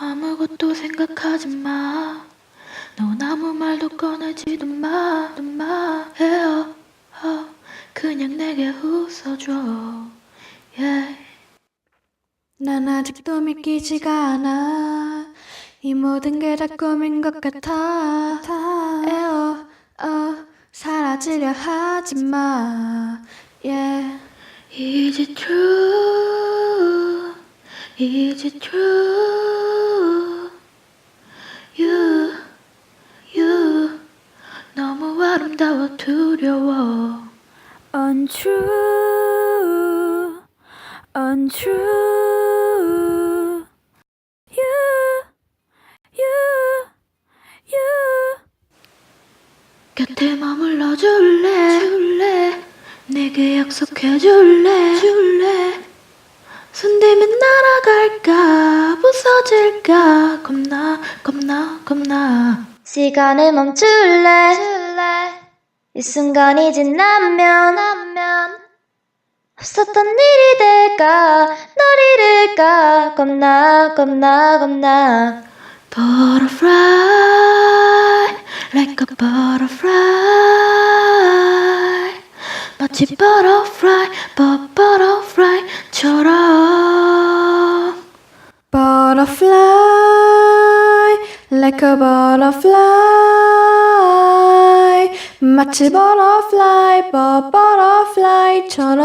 아무것도 생각하지 마. 넌 아무 말도 꺼내지도 마, 마. 해요. 어, 그냥 내게 웃어줘. Yeah. 난 아직도 믿기지가 않아. 이 모든 게 다 꿈인 것 같아. 에어, 어, 사라지려 하지 마. Yeah. Is it true? Is it true? You, you, 너무 아름다워 두려워. Untrue, untrue. You, you, you. 곁에 머물러 줄래, 줄래. 내게 약속해 줄래, 줄래. 손대면 날아갈까, 부서질까. 겁나, 겁나, 겁나. 시간을 멈출래 이 순간이 지나면 없었던 일이 될까 널 잃을까 겁나 겁나 겁나 Butterfly, like a butterfly. 마치 butterfly, but butterfly처럼. Butterfly, like a butterfly. 마치 butterfly, but butterfly처럼.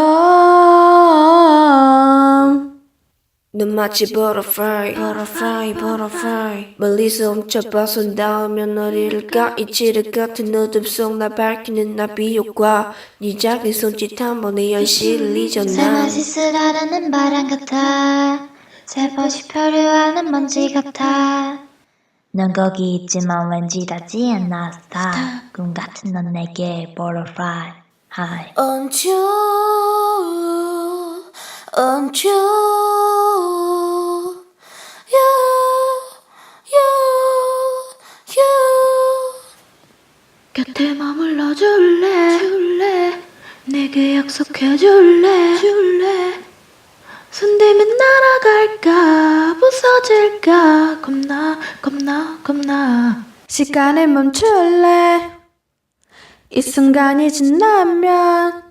넌 마치 butterfly, butterfly, butterfly. 멀리서 훔쳐봐 손 닿으면 널 잃을까 잊지를 같은 어둠 속날 밝히는 나비 효과. 네 작은 손짓 한 번에 현실을 잊었나? 새만 시스라르는 바람 같아 새벗이 표류하는 먼지 같아 넌 거기 있지만 왠지 닿지 않아 스타 꿈 같은 넌 내게 butterfly high Untrue, untrue. You, you, you. 곁에 머물러 줄래, 줄래. 내게 약속해 줄래, 줄래. 손대면 날아갈까, 부서질까. 겁나, 겁나, 겁나. 시간을 멈출래. 이 순간이 지나면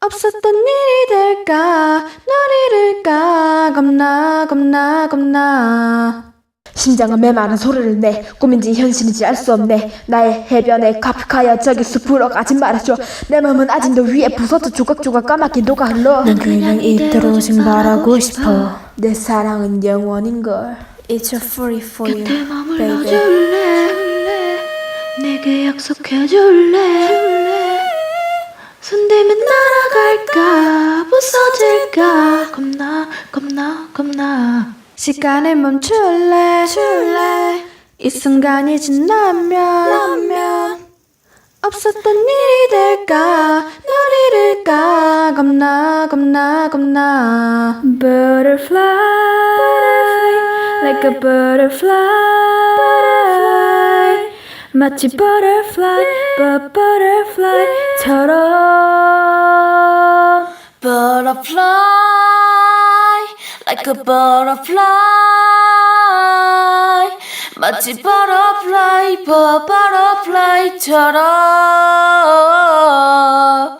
없었던 일이 될까, 널 잃을까. 겁나, 겁나, 겁나. 심장은 메마른 소리를 내 꿈인지 현실인지 알 수 없네 나의 해변에 카프카야 저기 숲으로 가지 말아줘 내 몸은 아직도 위에 부서져 조각조각 까맣게 녹아 흘러 난 그냥 이대로 생활하고 싶어. 내 사랑은 영원인걸. It's a free for you, 곁에 머물러 baby. 줄래? 내게 약속해 줄래? 손대면 날아갈까? 부서질까? 겁나 겁나 겁나. 시간을 멈출래? 이 순간이 지나면 없었던 일이 될까 널 잃을까 겁나 겁나 겁나 Butterfly like a butterfly 마치 butterfly but butterfly처럼 Butterfly, like a butterfly. 마치 but butterfly처럼.